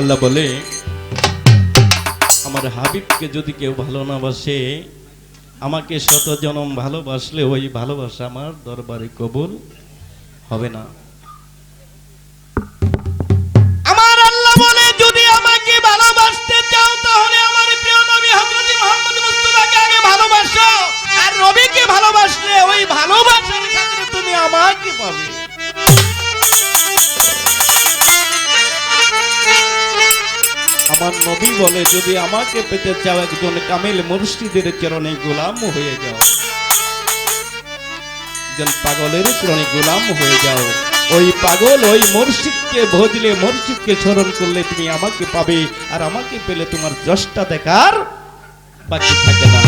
আল্লাহ বলে, আমার হাবিবকে যদি কেউ ভালো না বাসে, আমাকে শত জনম ভালোবাসলে ওই ভালোবাসা আমার দরবারে কবুল হবে না। আমার বলে, যদি আমাকে ভালোবাসতে চাও, তাহলে আমার প্রিয় ভালোবাসো। আর ভালোবাসলে ওই ভালোবাসার ক্ষেত্রে তুমি আমাকে পাবে। আমার নবী বলে, যদি আমাকে পেতে চাও একজন কামিল মুর্শিদের চরণে গোলাম হয়ে যাও। একজন পাগলের চরণে গোলাম হয়ে যাও। ওই পাগল ওই মুর্শিদকে ভজলে মুর্শিদকে স্মরণ করলে তুমি আমাকে পাবে, আর আমাকে পেলে তোমার যশটা দেখার বাকি থাকে না।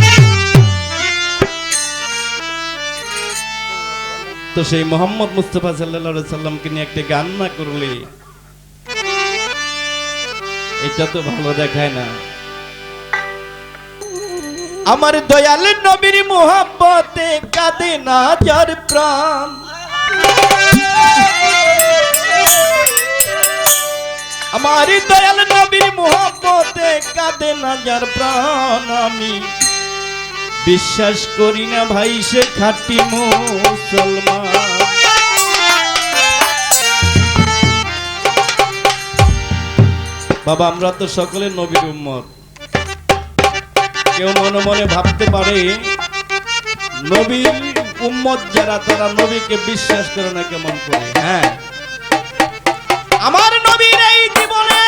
তো সেই মোহাম্মদ মুস্তফা সাল্লা সাল্লামকে নিয়ে একটা গান না করলে এটা তো ভালো দেখায় না। আমার দয়াল নবীর মোহাব্বতে কাঁদে না যার প্রাণ। আমার দয়াল নবীর মোহাব্বতে কাঁদে না যার প্রাণ আমি। বিশ্বাস করি না ভাই, সে খাঁটি মুসলমান। বাবা, আমরা তো সকলে নবীর উম্মত। কেউ মনে মনে ভাবতে পারে, নবীর উম্মত যারা, তারা নবীকে বিশ্বাস করে না কেমন করে হ্যাঁ? আমার নবীর এই জীবনে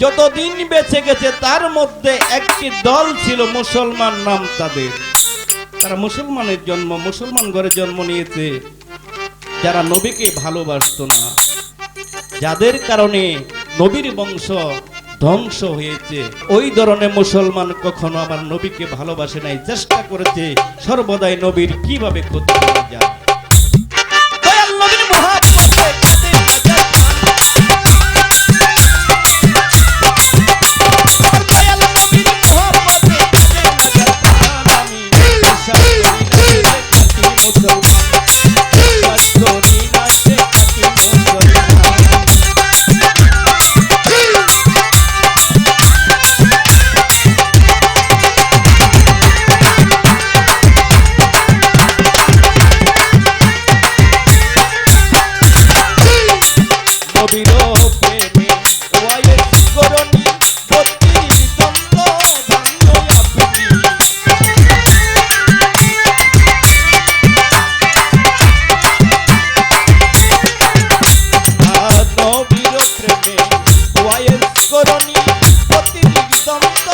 যতদিন বেঁচে গেছে, তার মধ্যে একটি দল ছিল মুসলমান নাম তাদের। তারা মুসলমানের জন্ম, মুসলমান ঘরে জন্ম নিয়েছে। যারা নবীকে ভালোবাসতো না যাদের কারণে নবীর বংশ ধ্বংস হয়েছে। ওই ধরনের মুসলমান কখনো আমার নবীকে ভালোবাসে নাই, চেষ্টা করেছে সর্বদাই নবীর কীভাবে ক্ষতি করা যায়। নবীর প্রেমে ওয়াইস করনি প্রতি দ্বন্দ্ব